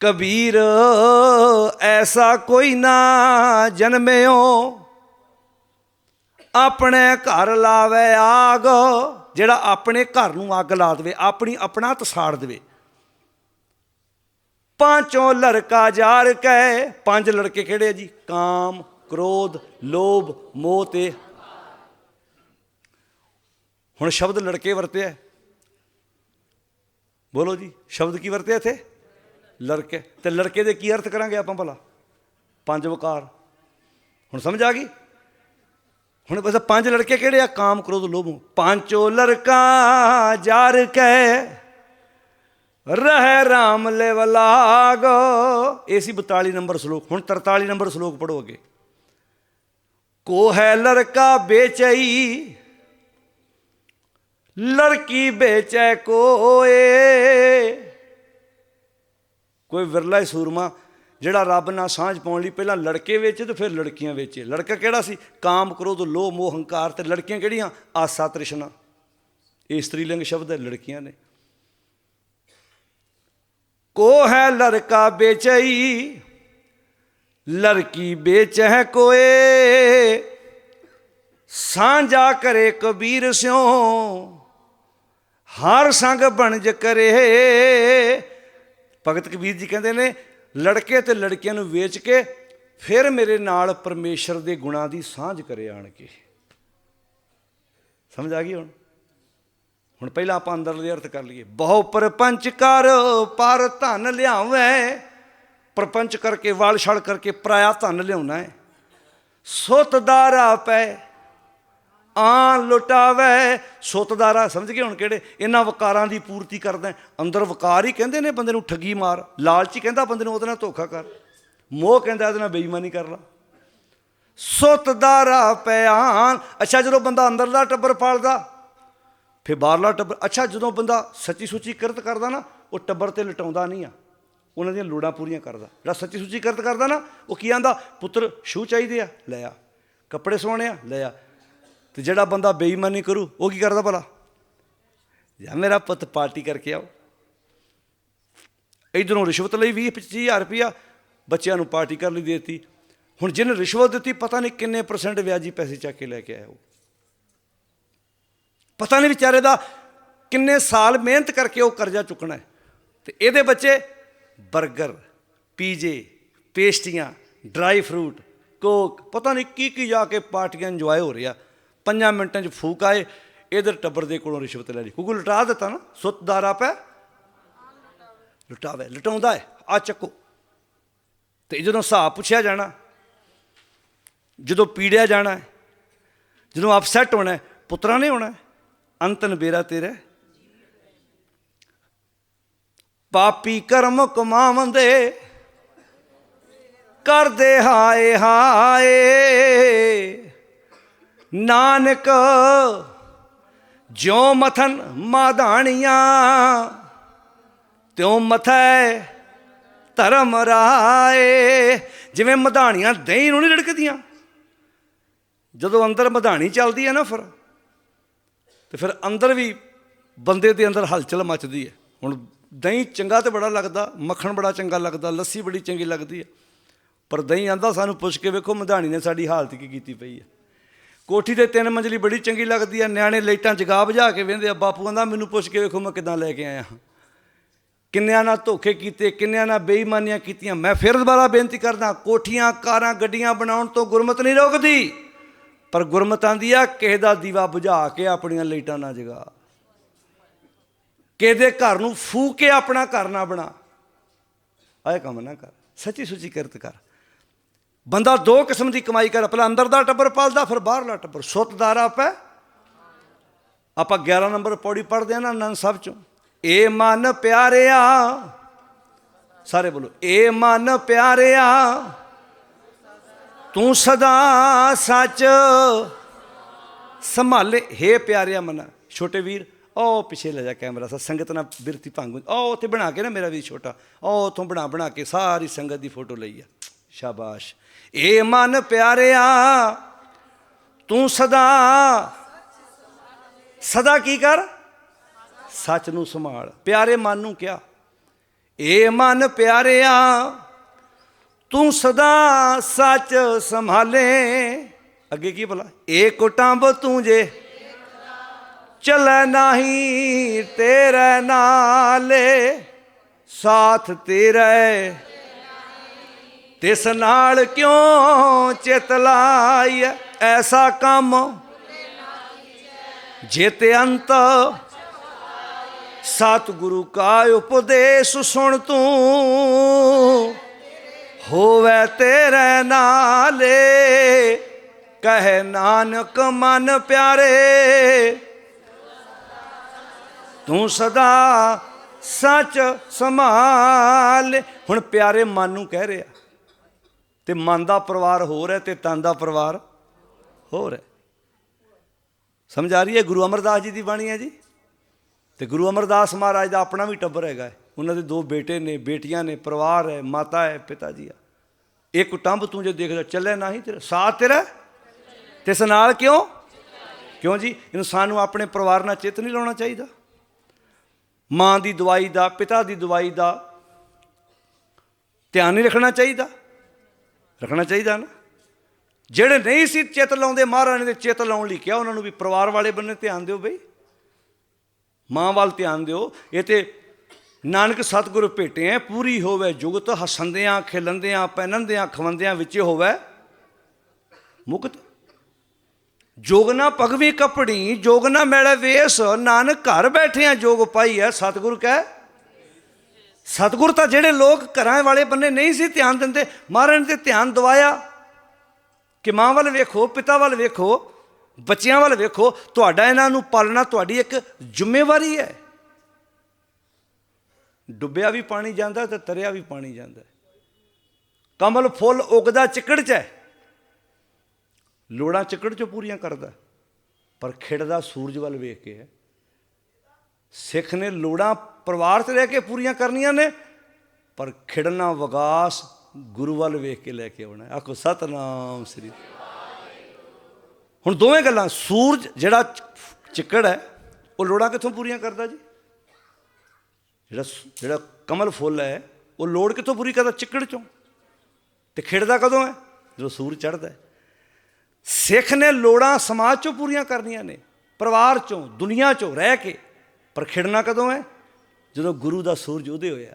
ਕਬੀਰ, ਐਸਾ ਕੋਈ ਨਾ ਜਨਮਿਓ। ਆਪਣੇ ਘਰ ਲਾਵੇ ਆਗ, ਜਿਹੜਾ ਆਪਣੇ ਘਰ ਨੂੰ ਅੱਗ ਲਾ ਦੇਵੇ, ਆਪਣੀ ਆਪਣਾ ਤਸਾੜ ਦੇਵੇ। ਪਾਂਚੋਂ ਲੜਕਾ ਜਾਰ ਕੈ, ਪੰਜ ਲੜਕੇ ਕਿਹੜੇ ਆ ਜੀ? ਕਾਮ, ਕ੍ਰੋਧ, ਲੋਭ, ਮੋਹ ਤੇ। ਹੁਣ ਸ਼ਬਦ ਲੜਕੇ ਵਰਤਿਆ। ਬੋਲੋ ਜੀ, ਸ਼ਬਦ ਕੀ ਵਰਤਿਆ ਇੱਥੇ? ਲੜਕੇ, ਤੇ ਲੜਕੇ ਦੇ ਕੀ ਅਰਥ ਕਰਾਂਗੇ ਆਪਾਂ ਭਲਾ? ਪੰਜ ਵਕਾਰ। ਹੁਣ ਸਮਝ ਆ ਗਈ? ਹੁਣ ਬਸ ਪੰਜ ਲੜਕੇ ਕਿਹੜੇ ਆ? ਕਾਮ, ਕ੍ਰੋਧ, ਲੋਭ। ਮੋਹ। ਲੜਕਾ ਜਾਰ ਕੈ ਰਹਿ ਰਾਮ ਲੈ ਵਲਾਗ। ਇਹ ਸੀ 42 ਨੰਬਰ ਸ਼ਲੋਕ। ਹੁਣ 43 ਨੰਬਰ ਸ਼ਲੋਕ ਪੜੋ ਅੱਗੇ। ਕੋ ਹੈ ਲੜਕਾ ਬੇਚਈ, ਲੜਕੀ ਬੇਚੈ ਕੋਏ। ਕੋਈ ਵਿਰਲਾ ਹੀ ਸੂਰਮਾ, ਜਿਹੜਾ ਰੱਬ ਨਾਲ ਸਾਂਝ ਪਾਉਣ ਲਈ ਪਹਿਲਾਂ ਲੜਕੇ ਵੇਚੇ ਤੇ ਫਿਰ ਲੜਕੀਆਂ ਵੇਚੇ। ਲੜਕਾ ਕਿਹੜਾ ਸੀ? ਕਾਮ ਕ੍ਰੋਧ, ਲੋਭ, ਮੋਹ, ਹੰਕਾਰ ਤੇ ਲੜਕੀਆਂ ਕਿਹੜੀਆਂ? ਆਸਾ ਤ੍ਰਿਸ਼ਨਾ। ਇਹ ਇਸਤਰੀਲਿੰਗ ਸ਼ਬਦ ਹੈ, ਲੜਕੀਆਂ ਨੇ। ਕੋ ਹੈ ਲੜਕਾ ਵੇਚਈ ਲੜਕੀ ਵੇਚੈ ਕੋਏ। ਸਾਂਝਾ ਕਰੇ ਕਬੀਰ ਸਿਓ ਹਰ ਸੰਗ ਬਣਜ ਕਰੇ। ਭਗਤ ਕਬੀਰ ਜੀ ਕਹਿੰਦੇ ਨੇ, ਲੜਕੇ ਤੇ ਲੜਕੀਆਂ ਨੂੰ ਵੇਚ ਕੇ ਫਿਰ ਮੇਰੇ ਨਾਲ ਪਰਮੇਸ਼ਰ ਦੇ ਗੁਣਾਂ ਦੀ ਸਾਂਝ ਕਰੇ ਆਣ ਕੇ ਸਮਝ ਆ ਗਈ ਹੁਣ? ਹੁਣ ਪਹਿਲਾਂ ਆਪਾਂ ਅੰਦਰਲੇ ਅਰਥ ਕਰ ਲਈਏ। ਬਹੁ ਪਰਪੰਚ ਕਰ, ਪਰ ਧਨ ਲਿਆਵੇਂ ਪਰਪੰਚ ਕਰਕੇ ਵਾਲ ਛੜ ਕਰਕੇ ਪਰਾਇਆ ਧਨ ਲਿਆਉਣਾ ਹੈ। ਸੁੱਤਦਾਰਾ ਪੈ ਆ ਲੁਟਾਵੇ। ਸੁੱਤਦਾਰਾ, ਸਮਝ ਗਏ ਹੁਣ ਕਿਹੜੇ? ਇਹਨਾਂ ਵਕਾਰਾਂ ਦੀ ਪੂਰਤੀ ਕਰਦਾ ਅੰਦਰ ਵਕਾਰ ਹੀ ਕਹਿੰਦੇ ਨੇ ਬੰਦੇ ਨੂੰ ਠੱਗੀ ਮਾਰ। ਲਾਲਚੀ ਕਹਿੰਦਾ ਬੰਦੇ ਨੂੰ, ਉਹਦੇ ਨਾਲ ਧੋਖਾ ਕਰ। ਮੋਹ ਕਹਿੰਦਾ ਇਹਦੇ ਨਾਲ ਬੇਈਮਾਨੀ ਕਰ ਲਾ। ਸੁੱਤਦਾਰਾ ਪਿਆਨ। ਅੱਛਾ, ਜਦੋਂ ਬੰਦਾ ਅੰਦਰਲਾ ਟੱਬਰ ਪਾਲਦਾ, ਫਿਰ ਬਾਹਰਲਾ ਟੱਬਰ। ਅੱਛਾ, ਜਦੋਂ ਬੰਦਾ ਸੱਚੀ ਸੁੱਚੀ ਕਿਰਤ ਕਰਦਾ ਨਾ, ਉਹ ਟੱਬਰ ਤੇ ਲਟਾਉਂਦਾ ਨਹੀਂ ਆ। ਉਹਨਾਂ ਦੀਆਂ ਲੋੜਾਂ ਪੂਰੀਆਂ ਕਰਦਾ। ਜਿਹੜਾ ਸੱਚੀ ਸੁੱਚੀ ਕਿਰਤ ਕਰਦਾ ਨਾ, ਉਹ ਕੀ ਆਂਦਾ? ਪੁੱਤਰ, ਸ਼ੂ ਚਾਹੀਦੇ ਆ? ਲੈ ਆ। ਕੱਪੜੇ ਸੋਹਣੇ ਆ? ਲੈ ਆ। ਤੇ ਜਿਹੜਾ ਬੰਦਾ ਬੇਈਮਾਨੀ ਕਰੂ, ਉਹ ਕੀ ਕਰਦਾ ਭਲਾ? ਜਾਂ ਮੇਰਾ ਪੁੱਤ ਪਾਰਟੀ ਕਰਕੇ ਆਓ। ਇਧਰੋਂ ਰਿਸ਼ਵਤ ਲਈ 20 25000 ਰੁਪਇਆ ਬੱਚਿਆਂ ਨੂੰ ਪਾਰਟੀ ਕਰ ਲਈ ਦੇਤੀ। ਹੁਣ ਜਿਹਨੇ ਰਿਸ਼ਵਤ ਦਿੱਤੀ, ਪਤਾ ਨਹੀਂ ਕਿੰਨੇ ਪਰਸੈਂਟ ਵਿਆਜੀ ਪੈਸੇ ਚੱਕ ਕੇ ਲੈ ਕੇ ਆਇਆ ਉਹ। ਪਤਾ ਨਹੀਂ ਵਿਚਾਰੇ ਦਾ ਕਿੰਨੇ ਸਾਲ ਮਿਹਨਤ ਕਰਕੇ ਉਹ ਕਰਜ਼ਾ ਚੁੱਕਣਾ ਹੈ। ਤੇ ਇਹਦੇ ਬੱਚੇ 버ਗਰ ਪੀਜੇ, ਪੇਸਟੀਆਂ, ਡਰਾਈ ਫਰੂਟ, ਕੋਕ, ਪਤਾ ਨਹੀਂ ਕੀ ਕੀ ਜਾ ਕੇ ਪਾਰਟੀਆਂ ਇੰਜੋਏ ਹੋ ਰਿਹਾ। ਪੰਜਾਂ ਮਿੰਟਾਂ 'ਚ ਫੂਕ ਆਏ ਇਧਰ ਟੱਬਰ ਦੇ ਕੋਲੋਂ ਰਿਸ਼ਵਤ ਲੈ ਲਈ। ਕਿਉਂਕਿ ਲਟਾ ਦਿੱਤਾ ਨਾ ਸੁੱਤਦਾਰਾ ਪੈ ਲੁਟਾਵੇ ਲਟਾਉਂਦਾ ਹੈ ਆ ਚੱਕੋ। ਤੇ ਜਦੋਂ ਹਿਸਾਬ ਪੁੱਛਿਆ ਜਾਣਾ ਜਦੋਂ ਪੀੜਿਆ ਜਾਣਾ ਜਦੋਂ ਅਪਸੈਟ ਹੋਣਾ ਹੈ, ਪੁੱਤਰਾਂ ਨੇ ਹੋਣਾ ਹੈ। ਅੰਤਨ ਬੇਰਾ ਤੇਰਾ ਪਾਪੀ ਕਰਮ ਕਮਾਵੰਦੇ ਕਰਦੇ ਹਾਏ ਹਾਏ। ਨਾਨਕ, ਜਿਉ ਮਥਨ ਮਾਧਾਣੀਆਂ ਤਿਉ ਮਥੈ ਧਰਮ ਰਾਏ। ਜਿਵੇਂ ਮਧਾਣੀਆਂ ਦਹੀਂ ਨੂੰ ਨਹੀਂ ਲੜਕਦੀਆਂ ਜਦੋਂ ਅੰਦਰ ਮਧਾਣੀ ਚੱਲਦੀ ਹੈ ਨਾ ਫਿਰ, ਤੇ ਫਿਰ ਅੰਦਰ ਵੀ ਬੰਦੇ ਦੇ ਅੰਦਰ ਹਲਚਲ ਮਚਦੀ ਹੈ। ਹੁਣ ਦਹੀਂ ਚੰਗਾ ਤੇ ਬੜਾ ਲੱਗਦਾ, ਮੱਖਣ ਬੜਾ ਚੰਗਾ ਲੱਗਦਾ, ਲੱਸੀ ਬੜੀ ਚੰਗੀ ਲੱਗਦੀ ਹੈ। ਪਰ ਦਹੀਂ ਆਂਦਾ ਸਾਨੂੰ ਪੁੱਛ ਕੇ ਵੇਖੋ, ਮਧਾਣੀ ਨੇ ਸਾਡੀ ਹਾਲਤ ਕੀ ਕੀਤੀ ਪਈ ਹੈ। ਕੋਠੀ ਦੇ ਤਿੰਨ ਮੰਜ਼ਲੀ ਬੜੀ ਚੰਗੀ ਲੱਗਦੀ ਆ, ਨਿਆਣੇ ਲਾਈਟਾਂ ਜਗਾ ਬੁਝਾ ਕੇ ਵੇਂਦੇ ਆ, ਬਾਪੂ ਆਂਦਾ ਮੈਨੂੰ ਪੁੱਛ ਕੇ ਵੇਖੋ ਮੈਂ ਕਿਦਾਂ ਲੈ ਕੇ ਆਇਆ। ਹਾਂ ਕਿੰਨਿਆਂ ਨਾਲ ਧੋਖੇ ਕੀਤੇ, ਕਿੰਨਿਆਂ ਨਾਲ ਬੇਈਮਾਨੀਆਂ ਕੀਤੀਆਂ। ਮੈਂ ਫਿਰ ਦੁਬਾਰਾ ਬੇਨਤੀ ਕਰਦਾ, ਕੋਠੀਆਂ, ਕਾਰਾਂ, ਗੱਡੀਆਂ ਬਣਾਉਣ ਤੋਂ ਗੁਰਮਤ ਨਹੀਂ ਰੋਕਦੀ। ਪਰ ਗੁਰਮਤ ਆਂਦੀ ਆ, ਕਿਸੇ ਦਾ ਦੀਵਾ ਬੁਝਾ ਕੇ ਆਪਣੀਆਂ ਲਾਈਟਾਂ ਨਾ ਜਗਾ। ਕਿਸੇ ਦੇ ਘਰ ਨੂੰ ਫੂਕ ਕੇ ਆਪਣਾ ਘਰ ਨਾ ਬਣਾ। ਆਏ ਕੰਮ ਨਾ ਕਰ ਸੱਚੀ ਸੁੱਚੀ ਕਿਰਤ ਕਰ। ਬੰਦਾ ਦੋ ਕਿਸਮ ਦੀ ਕਮਾਈ ਕਰ, ਪਹਿਲਾਂ ਅੰਦਰ ਦਾ ਟੱਬਰ ਪਾਲਦਾ, ਫਿਰ ਬਾਹਰਲਾ ਟੱਬਰ। ਸੁੱਤਦਾਰ ਪੈ ਆਪਾਂ 11 ਨੰਬਰ ਪੌੜੀ ਪੜਦੇ ਆ ਨਾ ਆਨੰਦ ਸਾਹਿਬ ਚੋਂ। ਏ ਮਨ ਪਿਆਰਿਆ। ਸਾਰੇ ਬੋਲੋ, ਏ ਮਨ ਪਿਆਰਿਆ। ਤੂੰ ਸਦਾ ਸੱਚ ਸੰਭਾਲੇ ਹੇ ਪਿਆਰਿਆ ਮਨ। ਛੋਟੇ ਵੀਰ, ਉਹ ਪਿੱਛੇ ਲੈ ਜਾ ਕੈਮਰਾ ਸਾ, ਸੰਗਤ ਨਾਲ ਬਿਰਤੀ ਭੰਗ ਉਹ ਉੱਥੇ ਬਣਾ ਕੇ ਨਾ ਮੇਰਾ ਵੀ ਛੋਟਾ। ਉਹ ਉੱਥੋਂ ਬਣਾ ਬਣਾ ਕੇ ਸਾਰੀ ਸੰਗਤ ਦੀ ਫੋਟੋ ਲਈ ਆ। ਸ਼ਾਬਾਸ਼। ਏ ਮਨ ਪਿਆਰਿਆ, ਤੂੰ ਸਦਾ ਸਦਾ ਕੀ ਕਰ? ਸੱਚ ਨੂੰ ਸੰਭਾਲ। ਪਿਆਰੇ ਮਨ ਨੂੰ ਕਿਹਾ। ਏ ਮਨ ਪਿਆਰਿਆ, ਤੂੰ ਸਦਾ ਸੱਚ ਸੰਭਾਲੇ। ਅੱਗੇ ਕੀ ਭਲਾ? ਏ ਕੁਟੰਬ ਤੂੰ ਜੇ ਚਲੈ ਨਹੀਂ, ਤੇਰੇ ਨਾਲੇ ਸਾਥ ਤੇਰੇ ਤਿਸ ਨਾਲ ਕਿਉਂ ਚਿਤ ਲਾਈ ਐਸਾ ਕੰਮ ਜਿਤ ਅੰਤ ਸਤਿਗੁਰੂ ਕਾ ਉਪਦੇਸ਼ ਸੁਣ ਤੂੰ। ਹੋਵੇ ਤੇਰੇ ਨਾਲੇ, ਕਹੇ ਨਾਨਕ ਮਨ ਪਿਆਰੇ। ਤੂੰ ਸਦਾ ਸੱਚ ਸੰਭਾਲ। ਹੁਣ ਪਿਆਰੇ ਮਨ ਨੂੰ ਕਹਿ ਰਿਹਾ। ਤੇ ਮਨ ਦਾ ਪਰਿਵਾਰ ਹੋਰ ਹੈ ਤੇ ਤਨ ਦਾ ਪਰਿਵਾਰ ਹੋਰ ਹੈ। ਸਮਝ ਆ ਰਹੀ ਹੈ ਗੁਰੂ ਅਮਰਦਾਸ ਜੀ ਦੀ ਬਾਣੀ ਹੈ ਜੀ? ਤੇ ਗੁਰੂ ਅਮਰਦਾਸ ਮਹਾਰਾਜ ਦਾ ਆਪਣਾ ਵੀ ਟੱਬਰ ਹੈਗਾ ਉਹਨਾਂ ਦੇ ਦੋ ਬੇਟੇ ਨੇ, ਬੇਟੀਆਂ ਨੇ, ਪਰਿਵਾਰ ਹੈ, ਮਾਤਾ ਹੈ, ਪਿਤਾ ਜੀ ਆ। ਇਹ ਕੁਟੰਬ ਤੂੰ ਜੇ ਦੇਖਦਾ, ਚੱਲੇ ਨਾ ਹੀ ਤੇਰਾ, ਸਾਥ ਤੇਰਾ ਤੇ ਇਸ ਨਾਲ ਕਿਉਂ? ਕਿਉਂ ਜੀ? ਇਨਸਾਨ ਨੂੰ ਆਪਣੇ ਪਰਿਵਾਰ ਨਾਲ ਚਿੱਤ ਨਹੀਂ ਲਾਉਣਾ ਚਾਹੀਦਾ। ਮਾਂ ਦੀ ਦਵਾਈ ਦਾ, ਪਿਤਾ ਦੀ ਦਵਾਈ ਦਾ ਧਿਆਨ ਨਹੀਂ ਰੱਖਣਾ ਚਾਹੀਦਾ। ਰੱਖਣਾ ਚਾਹੀਦਾ ਨਾ। ਜਿਹੜੇ ਨਹੀਂ ਸੀ ਚਿੱਤ ਲਾਉਂਦੇ, ਮਹਾਰਾਣੀ ਦੇ ਚਿੱਤ ਲਾਉਣ ਲਈ ਕਿਹਾ, ਉਹਨਾਂ ਨੂੰ ਵੀ ਪਰਿਵਾਰ ਵਾਲੇ ਬੰਨੇ ਧਿਆਨ ਦਿਓ ਬਈ। ਮਾਂ ਵੱਲ ਧਿਆਨ ਦਿਓ। ਇਹ ਤੇ ਨਾਨਕ ਸਤਿਗੁਰ ਭੇਟੇ ਐ, ਪੂਰੀ ਹੋਵੇ ਜੁਗਤ ਹਸੰਦਿਆਂ ਖਿਲੰਦਿਆਂ ਪਹਿਨੰਦਿਆਂ ਖਵੰਦਿਆਂ ਵਿੱਚ ਹੋਵੇ। ਮੁਕਤ। ਜੋਗ ਨਾ ਪਗਵੀ ਕਪੜੀ, ਜੋਗ ਨਾ ਮੈਲੇ ਵੇਸ, ਨਾਨਕ ਘਰ ਬੈਠਿਆਂ ਜੋਗ ਪਾਈ ਐ, ਸਤਿਗੁਰ ਕਹਿ ਸਤਿਗੁਰ ਤਾਂ ਜਿਹੜੇ ਲੋਕ ਘਰਾਂ ਵਾਲੇ ਬੰਨੇ ਨਹੀਂ ਸੀ ਧਿਆਨ ਦਿੰਦੇ, ਮਹਾਰਾਜ ਨੇ ਤੇ ਧਿਆਨ ਦਵਾਇਆ ਕਿ ਮਾਂ ਵੱਲ ਵੇਖੋ, ਪਿਤਾ ਵੱਲ ਵੇਖੋ, ਬੱਚਿਆਂ ਵੱਲ ਵੇਖੋ, ਤੁਹਾਡਾ ਇਹਨਾਂ ਨੂੰ ਪਾਲਣਾ ਤੁਹਾਡੀ ਇੱਕ ਜ਼ਿੰਮੇਵਾਰੀ ਹੈ। ਡੁੱਬਿਆ ਵੀ ਪਾਣੀ ਜਾਂਦਾ ਤੇ ਤਰਿਆ ਵੀ ਪਾਣੀ ਜਾਂਦਾ। ਕਮਲ ਫੁੱਲ ਉਗਦਾ ਚਿੱਕੜ 'ਚ ਹੈ। ਲੋੜਾਂ ਚਿੱਕੜ 'ਚੋਂ ਪੂਰੀਆਂ ਕਰਦਾ, ਪਰ ਖਿੜਦਾ ਸੂਰਜ ਵੱਲ ਵੇਖ ਕੇ ਹੈ। ਸਿੱਖ ਨੇ ਲੋੜਾਂ ਪਰਿਵਾਰ 'ਚ ਰਹਿ ਕੇ ਪੂਰੀਆਂ ਕਰਨੀਆਂ ਨੇ, ਪਰ ਖਿੜਨਾ ਵਿਗਾਸ ਗੁਰੂ ਵੱਲ ਵੇਖ ਕੇ ਲੈ ਕੇ ਆਉਣਾ ਹੈ। ਆਖੋ, ਸਤਨਾਮ ਸ੍ਰੀ ਹੁਣ ਦੋਵੇਂ ਗੱਲਾਂ, ਸੂਰਜ ਜਿਹੜਾ ਚਿੱਕੜ ਹੈ, ਉਹ ਲੋੜਾਂ ਕਿੱਥੋਂ ਪੂਰੀਆਂ ਕਰਦਾ ਜੀ? ਜਿਹੜਾ ਜਿਹੜਾ ਕਮਲ ਫੁੱਲ ਹੈ, ਉਹ ਲੋੜ ਕਿੱਥੋਂ ਪੂਰੀ ਕਰਦਾ ਚਿੱਕੜ ਚੋਂ? ਤੇ ਖਿੜਦਾ ਕਦੋਂ ਹੈ? ਜਦੋਂ ਸੂਰਜ ਚੜ੍ਹਦਾ ਹੈ। ਸਿੱਖ ਨੇ ਲੋੜਾਂ ਸਮਾਜ ਚੋਂ ਪੂਰੀਆਂ ਕਰਨੀਆਂ ਨੇ, ਪਰਿਵਾਰ ਚੋਂ, ਦੁਨੀਆ ਚੋਂ ਰਹਿ ਕੇ, ਪਰ ਖਿੜਨਾ ਕਦੋਂ ਹੈ? ਜਦੋਂ ਗੁਰੂ ਦਾ ਸੂਰਜ ਉਦੇ ਹੋਇਆ,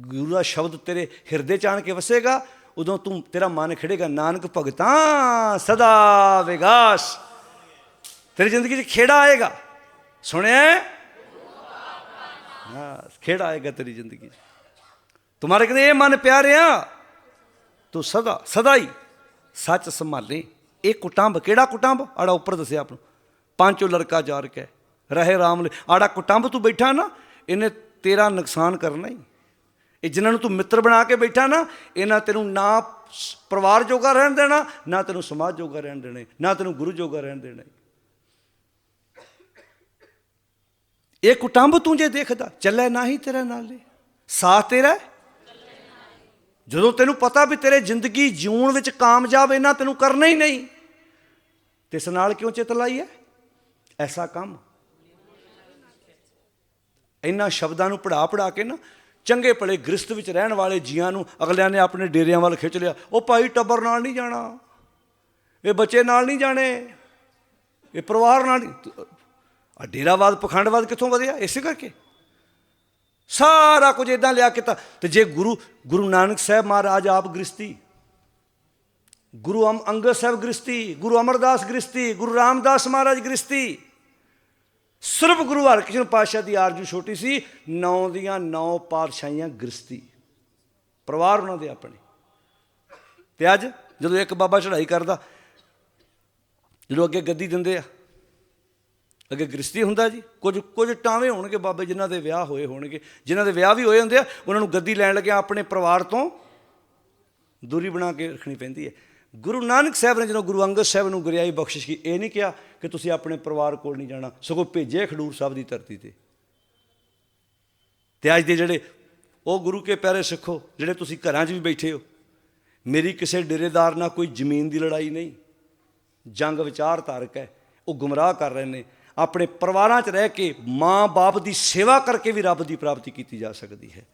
ਗੁਰੂ ਦਾ ਸ਼ਬਦ ਤੇਰੇ ਹਿਰਦੇ ਚ ਆਣ ਕੇ ਵਸੇਗਾ, ਉਦੋਂ ਤੂੰ ਤੇਰਾ ਮਨ ਖਿੜੇਗਾ, ਨਾਨਕ ਭਗਤਾਂ ਸਦਾ ਵਿਗਾਸ। ਤੇਰੀ ਜ਼ਿੰਦਗੀ 'ਚ ਖੇੜਾ ਆਏਗਾ। ਸੁਣਿਆ? ਹਾਂ, ਖੇੜਾ ਆਏਗਾ ਤੇਰੀ ਜ਼ਿੰਦਗੀ 'ਚ। ਤੁਮਾਰੇ ਕਹਿੰਦੇ, ਇਹ ਮਨ ਪਿਆਰਿਆ, ਤੂੰ ਸਦਾ ਸਦਾ ਹੀ ਸੱਚ ਸੰਭਾਲੇ। ਇਹ ਕੁਟੰਬ, ਕਿਹੜਾ ਕੁਟੰਬ? ਆੜਾ ਉੱਪਰ ਦੱਸਿਆ ਆਪ ਨੂੰ। ਪੰਜੋ ਲੜਕਾ ਜਾ ਕੇ, ਰਹੇ ਰਾਮ ਆੜਾ ਕੁਟੰਬ ਤੂੰ ਬੈਠਾ ਨਾ ਇਹਨੇ ਤੇਰਾ ਨੁਕਸਾਨ ਕਰਨਾ ਹੀ। ਇਹ ਜਿਨ੍ਹਾਂ ਨੂੰ ਤੂੰ ਮਿੱਤਰ ਬਣਾ ਕੇ ਬੈਠਾ ਨਾ, ਇਹਨਾਂ ਤੈਨੂੰ ਨਾ ਪਰਿਵਾਰ ਜੋਗਾ ਰਹਿਣ ਦੇਣਾ, ਨਾ ਤੈਨੂੰ ਸਮਾਜ ਜੋਗਾ ਰਹਿਣ ਦੇਣਾ, ਨਾ ਤੈਨੂੰ ਗੁਰੂ ਜੋਗਾ ਰਹਿਣ ਦੇਣਾ ਇਹ ਕੁਟੰਬ ਤੂੰ ਜੇ ਦੇਖਦਾ, ਚੱਲੇ ਹੀ ਤੇਰੇ ਨਾਲੇ ਸਾਥ ਤੇਰਾ ਜਦੋਂ ਤੈਨੂੰ ਪਤਾ ਵੀ ਤੇਰੇ ਜ਼ਿੰਦਗੀ ਜਿਉਣ ਵਿੱਚ ਕਾਮਯਾਬ ਇਹਨਾਂ ਤੈਨੂੰ ਕਰਨਾ ਹੀ ਨਹੀਂ, ਤੇ ਇਸ ਨਾਲ ਕਿਉਂ ਚਿਤ ਲਾਈ ਹੈ? ਐਸਾ ਕੰਮ ਇਹਨਾਂ ਸ਼ਬਦਾਂ ਨੂੰ ਪੜਾ ਪੜਾ ਕੇ ਨਾ, ਚੰਗੇ ਭਲੇ ਗ੍ਰਸਤ ਵਿੱਚ ਰਹਿਣ ਵਾਲੇ ਜੀਆਂ ਨੂੰ ਅਗਲਿਆਂ ਨੇ ਆਪਣੇ ਡੇਰਿਆਂ ਵੱਲ ਖਿੱਚ ਲਿਆ। ਉਹ ਭਾਈ ਟੱਬਰ ਨਾਲ ਨਹੀਂ ਜਾਣਾ। ਇਹ ਬੱਚੇ ਨਾਲ ਨਹੀਂ ਜਾਣੇ। ਇਹ ਪਰਿਵਾਰ ਨਾਲ ਆ ਡੇਰਾਵਾਦ ਪਖੰਡਵਾਦ ਕਿੱਥੋਂ ਵਧਿਆ? ਇਸੇ ਕਰਕੇ। ਸਾਰਾ ਕੁਝ ਇਦਾਂ ਲਿਆ ਕੀਤਾ ਤੇ ਜੇ ਗੁਰੂ ਗੁਰੂ ਨਾਨਕ ਸਾਹਿਬ ਮਹਾਰਾਜ ਆਪ ਗ੍ਰਸਤੀ ਗੁਰੂ ਅਮ, ਅੰਗਦ ਸਾਹਿਬ ਗ੍ਰਸਤੀ ਗੁਰੂ ਅਮਰਦਾਸ ਗ੍ਰਸਤੀ ਗੁਰੂ ਰਾਮਦਾਸ ਮਹਾਰਾਜ ਗ੍ਰਸਤੀ ਸਿਰਫ ਗੁਰੂ ਹਰਕ੍ਰਿਸ਼ਨ ਪਾਤਸ਼ਾਹ ਦੀ ਆਰਜੂ ਛੋਟੀ ਸੀ, ਨੌ ਦੀਆਂ ਨੌ ਪਾਤਸ਼ਾਹੀਆਂ ਗ੍ਰਸਤੀ ਪਰਿਵਾਰ ਉਹਨਾਂ ਦੇ ਆਪਣੇ। ਤੇ ਅੱਜ ਜਦੋਂ ਇੱਕ ਬਾਬਾ ਚੜ੍ਹਾਈ ਕਰਦਾ, ਜਦੋਂ ਅੱਗੇ ਗੱਦੀ ਦਿੰਦੇ ਆ, ਅੱਗੇ ਗ੍ਰਸਤੀ ਹੁੰਦਾ ਜੀ, ਕੁਝ ਕੁਝ ਟਾਵੇਂ ਹੋਣਗੇ ਬਾਬੇ ਜਿਨ੍ਹਾਂ ਦੇ ਵਿਆਹ ਹੋਏ ਹੋਣਗੇ। ਜਿਨ੍ਹਾਂ ਦੇ ਵਿਆਹ ਵੀ ਹੋਏ ਹੁੰਦੇ ਆ, ਉਹਨਾਂ ਨੂੰ ਗੱਦੀ ਲੈਣ ਲੱਗਿਆ ਆਪਣੇ ਪਰਿਵਾਰ ਤੋਂ ਦੂਰੀ ਬਣਾ ਕੇ ਰੱਖਣੀ ਪੈਂਦੀ ਹੈ। ਗੁਰੂ ਨਾਨਕ ਸਾਹਿਬ ਨੇ ਜਦੋਂ ਗੁਰੂ ਅੰਗਦ ਸਾਹਿਬ ਨੂੰ ਗੁਰਿਆਈ ਬਖਸ਼ਿਸ਼ ਕੀ ਇਹ ਨਹੀਂ ਕਿਹਾ ਕਿ ਤੁਸੀਂ ਆਪਣੇ ਪਰਿਵਾਰ ਕੋਲ ਨਹੀਂ ਜਾਣਾ, ਸਗੋਂ ਭੇਜੇ ਖਡੂਰ ਸਾਹਿਬ ਦੀ ਧਰਤੀ ਤੇ। ਤੇ ਅੱਜ ਦੇ ਜਿਹੜੇ ਉਹ ਗੁਰੂ ਕੇ ਪਿਆਰੇ ਸਿੱਖੋ, ਜਿਹੜੇ ਤੁਸੀਂ ਘਰਾਂ 'ਚ ਵੀ ਬੈਠੇ ਹੋ, ਮੇਰੀ ਕਿਸੇ ਡੇਰੇਦਾਰ ਨਾਲ ਕੋਈ ਜ਼ਮੀਨ ਦੀ ਲੜਾਈ ਨਹੀਂ। ਜੰਗ ਵਿਚਾਰ ਧਾਰਕ ਹੈ, ਉਹ ਗੁੰਮਰਾਹ ਕਰ ਰਹੇ ਨੇ। ਆਪਣੇ ਪਰਿਵਾਰਾਂ 'ਚ ਰਹਿ ਕੇ ਮਾਂ ਬਾਪ ਦੀ ਸੇਵਾ ਕਰਕੇ ਵੀ ਰੱਬ ਦੀ ਪ੍ਰਾਪਤੀ ਕੀਤੀ ਜਾ ਸਕਦੀ ਹੈ।